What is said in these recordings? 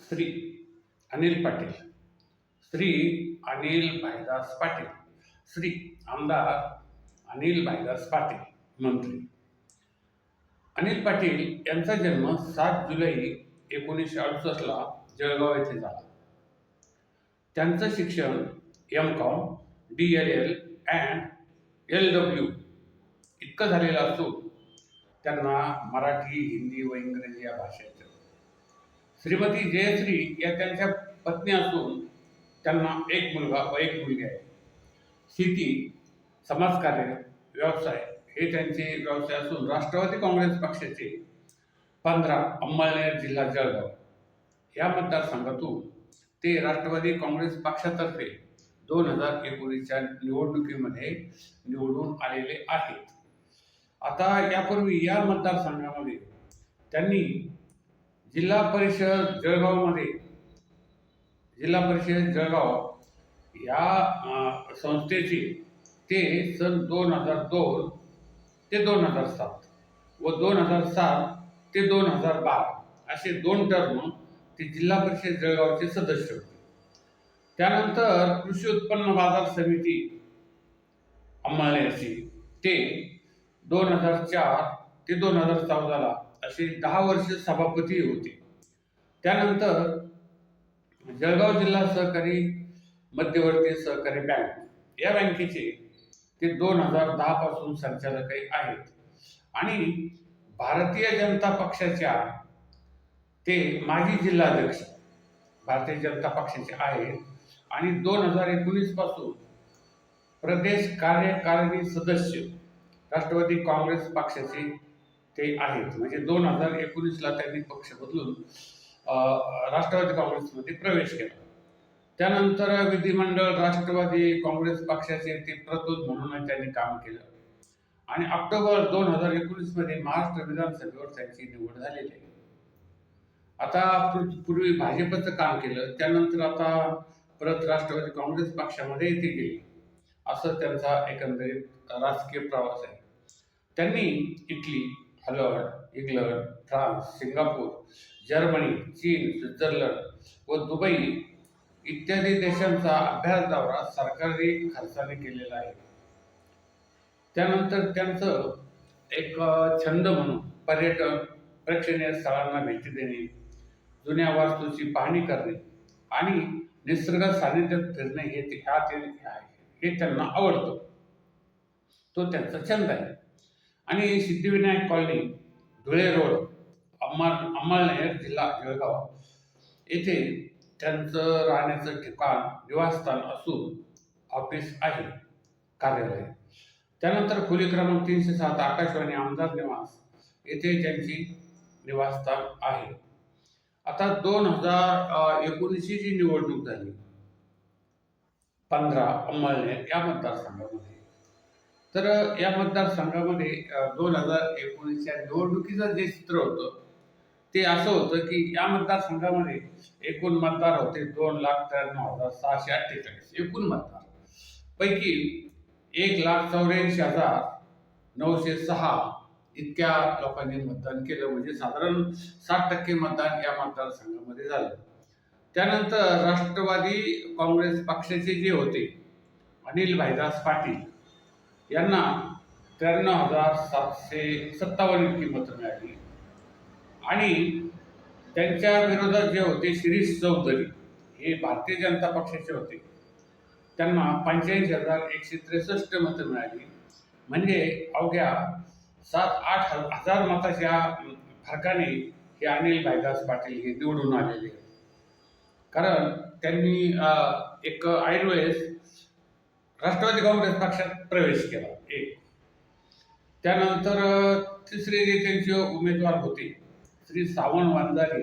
श्री अनिल पाटील. श्री अनिल भाईदास पाटील. श्री आमदार अनिल भाईदास पाटील मंत्री. अनिल पाटील यांचा जन्म सात जुलै एकोणीसशे अडुसष्टला जळगाव येथे झाला. त्यांचं शिक्षण M Com D L L and L W इतकं झालेलं असून त्यांना मराठी हिंदी व इंग्रजी या भाषेत श्रीमती जयश्री या त्यांच्या पत्नी असून त्यांना एक मुलगा व एक मुलगी आहे. शेती समाजकार्य व्यवसाय हे त्यांचे व्यवसाय असून राष्ट्रवादी काँग्रेस पक्षाचे पंधरा अंमळनेर जिल्हा जळगाव. या मतदारसंघातून ते राष्ट्रवादी काँग्रेस पक्षातर्फे दोन हजार एकोणीसच्या निवडणुकीमध्ये निवडून आलेले आहेत. आता यापूर्वी या मतदारसंघामध्ये त्यांनी जिल्हा परिषद जळगावमध्ये जिल्हा परिषद जळगाव या संस्थेची ते सन दोन हजार दोन ते दोन हजार सात व दोन हजार सात ते दोन हजार बारा असे दोन टर्म ते जिल्हा परिषद जळगावचे सदस्य होते. त्यानंतर कृषी उत्पन्न बाजार समिती अंमळनेरची ते दोन हजार चार ते दोन हजार चौदाला असे दहा वर्ष सभापती होते. त्यानंतर जळगाव जिल्हा सहकारी मध्यवर्ती सहकारी बँक या बँकेचे ते दोन हजार दहा पासून संचालकही आहेत. आणि भारतीय जनता पक्षाच्या ते माजी जिल्हाध्यक्ष भारतीय जनता पक्षाचे आहेत. आणि दोन हजार एकोणीसपासून प्रदेश कार्यकारिणी सदस्य राष्ट्रवादी काँग्रेस पक्षाचे ते आहेत. म्हणजे दोन हजार एकोणीसला त्यांनी पक्ष बदलून राष्ट्रवादी काँग्रेसमध्ये प्रवेश केला. त्यानंतर विधिमंडळ राष्ट्रवादी काँग्रेस पक्षाचे ते प्रतोद म्हणून त्यांनी काम केलं. आणि ऑक्टोबर दोन हजार एकोणीसमध्ये महाराष्ट्र विधानसभेवर त्यांची निवड झालेली आहे. आता पूर्वी भाजपचं काम केलं त्यानंतर आता परत राष्ट्रवादी काँग्रेस पक्षामध्ये ते गेले. असं त्यांचा एकंदरीत राजकीय प्रवास आहे. त्यांनी Italy Holland England France Singapore Germany चीन स्वित्झर्लंड व दुबई इत्यादी देशांचा अभ्यास दौरा सरकारी खर्चाने केलेला आहे. त्यानंतर त्यांचं एक छंद म्हणून पर्यटन प्रेक्षणीय स्थळांना भेटी देणे जुन्या वास्तूची पाहणी करणे आणि निसर्ग सानिध्यात फिरणे हे ते- ह्या ते आहे. हे त्यांना आवडतं. तो त्यांचा छंद आहे. आणि सिद्धिविनायक कॉलनी धुळे रोड अंमळ अंमळनेर जिल्हा जळगाव. येथे त्यांचं राहण्याचं ठिकाण निवासस्थान असून ऑफिस आहे कार्यालय. त्यानंतर खोली क्रमांक तीनशे सात आकाशवाणी आमदार निवास. येथे त्यांची निवासस्थान आहे. आता दोन हजार एकोणीसची जी निवडणूक झाली पंधरा अंमळनेर या मतदारसंघामध्ये. तर या मतदारसंघामध्ये दोन हजार एकोणीसच्या निवडणुकीचं जे चित्र होतं ते असं होतं की या मतदारसंघामध्ये एकूण मतदार होते दोन लाख त्र्याण्णव हजार सहाशे अठ्ठेचाळीस एकूण मतदार. पैकी एक लाख चौऱ्याऐंशी हजार नऊशे सहा इतक्या लोकांनी मतदान केलं म्हणजे साधारण साठ टक्के मतदान या मतदारसंघामध्ये झालं. त्यानंतर राष्ट्रवादी काँग्रेस पक्षाचे जे होते अनिल भाईदास पाटील यांना त्र्याण्णव हजार सातशे सत्तावन्न इतकी मतं मिळाली. आणि त्यांच्या विरोधात जे होते शिरीष चौधरी हे भारतीय जनता पक्षाचे होते. त्यांना पंच्याऐंशी हजार एकशे त्रेसष्ट मतं मिळाली. म्हणजे अवघ्या सात आठ हजार मताच्या फरकाने हे अनिल भाईदास पाटील हे निवडून आलेले. कारण त्यांनी एक आयुर्वेद राष्ट्रवादी काँग्रेस पक्षात प्रवेश केला. एक. त्यानंतर तिसरे जे त्यांचे उमेदवार होते श्री सावंत वांजारी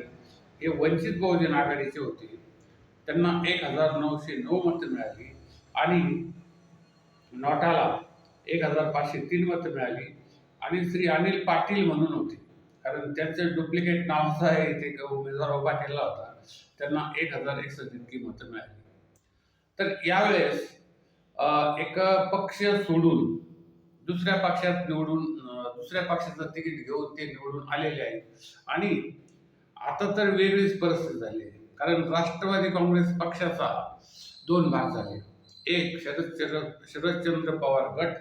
हे वंचित बहुजन आघाडीचे होते. त्यांना एक हजार नऊशे नऊ मतं मिळाली आणि नोटाला एक हजार पाचशे तीन मतं मिळाली आणि श्री अनिल पाटील म्हणून होते. कारण त्यांचं डुप्लिकेट नावाचा आहे ते उमेदवार उभा केला होता त्यांना एक हजार एकसष्ट इतकी मतं मिळाली. तर यावेळेस एक पक्ष सोडून दुसऱ्या पक्षात निवडून दुसऱ्या पक्षाचं तिकीट घेऊन ते निवडून आलेले आहेत. आणि आता तर वेगळीच परिस्थिती झाली आहे. कारण राष्ट्रवादी काँग्रेस पक्षाचा दोन भाग झाले. एक शरद शरद शरदचंद्र पवार गट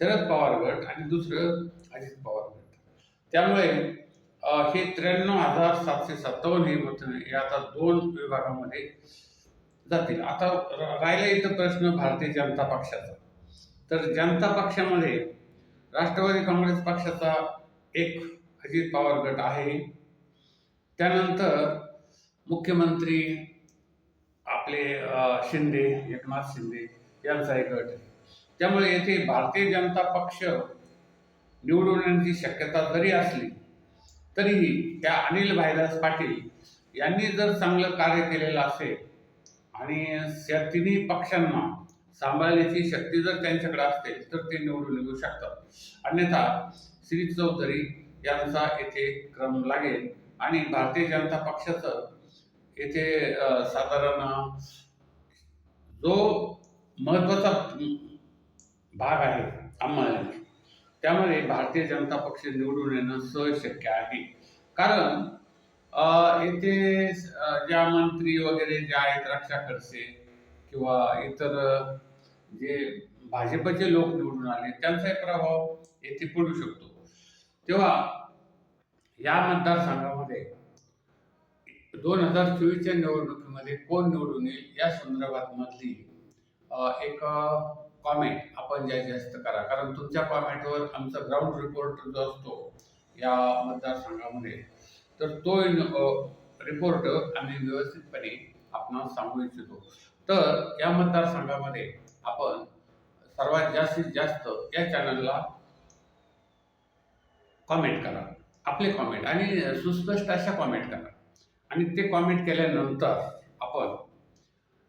शरद पवार गट आणि दुसरं अजित पवार गट. त्यामुळे हे त्र्याण्णव हजार सातशे सत्तावन्न हे मत हे आता दोन विभागामध्ये जातील. आता राहिला इथं प्रश्न भारतीय जनता पक्षाचा. तर जनता पक्षामध्ये राष्ट्रवादी काँग्रेस पक्षाचा एक अजित पवार गट आहे. त्यानंतर मुख्यमंत्री आपले शिंदे एकनाथ शिंदे यांचा एक गट आहे. त्यामुळे येथे भारतीय जनता पक्ष निवडून येण्याची शक्यता जरी असली तरीही त्या अनिल भाईदास पाटील यांनी जर चांगलं कार्य केलेलं असेल आणि या तिन्ही पक्षांना सांभाळण्याची शक्ती जर त्यांच्याकडे असते तर ते निवडून येऊ शकतात. अन्यथा श्री चौधरी यांचा येथे क्रम लागेल आणि भारतीय जनता पक्षाचं येथे साधारण जो महत्त्वाचा भाग आहे अंमलण्याचा त्यामुळे भारतीय जनता पक्ष निवडून येणं सहज शक्य आहे. कारण येथे ज्या मंत्री वगैरे जे आहेत रक्षा खडसे किंवा इतर जे भाजपचे लोक निवडून आले त्यांचाही प्रभाव येथे पडू शकतो. तेव्हा या मतदारसंघामध्ये दोन हजार चोवीसच्या निवडणुकीमध्ये कोण निवडून येईल या संदर्भात मधली एक कॉमेंट आपण जास्तीत जास्त करा. कारण तुमच्या कॉमेंटवर आमचा ग्राउंड रिपोर्ट जो असतो या मतदारसंघामध्ये तर तो रिपोर्ट आम्ही व्यवस्थितपणे आपण सांगू इच्छितो. तर या मतदारसंघामध्ये आपण सर्वात जास्तीत जास्त या चॅनलला कॉमेंट करा. आपले कॉमेंट आणि सुस्पष्ट अशा कॉमेंट करा. आणि ते कॉमेंट केल्यानंतर आपण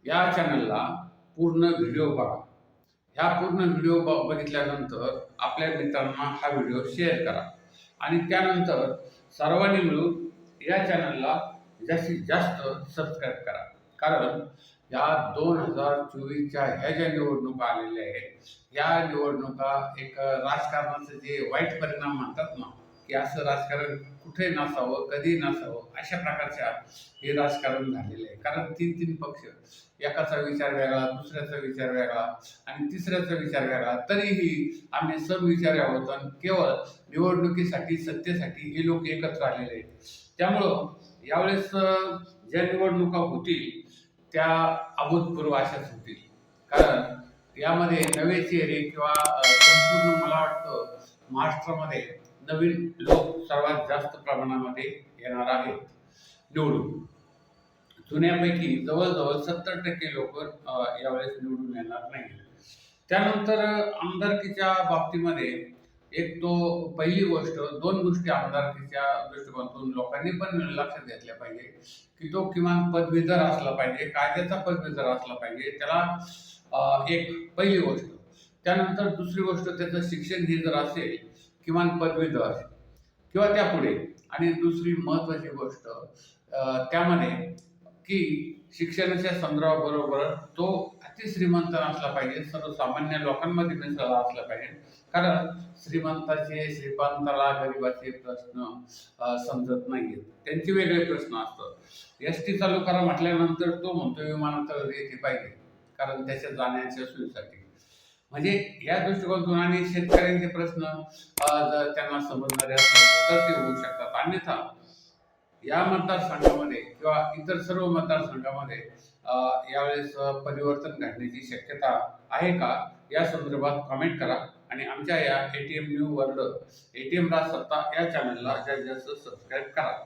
या चॅनलला पूर्ण व्हिडिओ बघा. ह्या पूर्ण व्हिडिओ ब बघितल्यानंतर आपल्या मित्रांना हा व्हिडिओ शेअर करा. आणि त्यानंतर सर्वांनी मिळून या चॅनलला जास्तीत जास्त सबस्क्राईब करा. कारण या दोन हजार चोवीसच्या ह्या ज्या निवडणुका आलेल्या आहेत या निवडणुका एक राजकारणाचे जे वाईट परिणाम म्हणतात ना की असं राजकारण कुठे नसावं कधी नसावं अशा प्रकारच्या हे राजकारण झालेलं आहे. कारण तीन तीन पक्ष एकाचा विचार वेगळा दुसऱ्याचा विचार वेगळा आणि तिसऱ्याचा विचार वेगळा तरीही आम्ही समविचारी आहोत आणि केवळ निवडणुकीसाठी सत्तेसाठी हे लोक एकत्र आलेले आहेत. त्यामुळं यावेळेस ज्या निवडणुका होतील त्या अभूतपूर्व अशाच होतील. कारण यामध्ये नवे चेहरे किंवा संपूर्ण मला वाटतं महाराष्ट्रामध्ये नवीन लोक सर्वात जास्त प्रमाणामध्ये येणार आहेत निवडून. जुन्यापैकी जवळजवळ सत्तर टक्के लोक यावेळेस निवडून येणार नाही त्यानंतर आमदारकीच्या बाबतीमध्ये एक तो पहिली गोष्ट दोन गोष्टी आमदारकीच्या दृष्टिकोनातून लोकांनी पण लक्षात घेतल्या पाहिजे की तो किमान पदवीधर असला पाहिजे कायद्याचा पदवीधर असला पाहिजे. त्याला एक पहिली गोष्ट. त्यानंतर दुसरी गोष्ट त्याचं शिक्षण हे जर असेल किमान पदवीधर किंवा त्यापुढे. आणि दुसरी महत्त्वाची गोष्ट त्यामध्ये की शिक्षणाच्या संदर्भाबरोबर तो अतिश्रीमंत असला पाहिजे सर्वसामान्य लोकांमध्ये मिसळला असला पाहिजे. कारण श्रीमंताचे श्रीमंताला गरिबाचे प्रश्न समजत नाहीत त्यांचे वेगळे प्रश्न असतात. एस टी चालू करा म्हटल्यानंतर तो म्हणतो विमानातळ येथे पाहिजे. कारण त्याच्या जाण्याच्या सोयीसाठी. म्हणजे या दृष्टिकोनातून आणि शेतकऱ्यांचे प्रश्न जर त्यांना समजणारे असतील तर ते होऊ शकतात. अन्यथा या मतदारसंघामध्ये किंवा इतर सर्व मतदारसंघामध्ये यावेळेस परिवर्तन घडण्याची शक्यता आहे का? या संदर्भात कमेंट करा. आणि आमच्या या A T M new world A T M Raj Satta या चॅनलला जास्तीत जास्त सबस्क्राईब करा.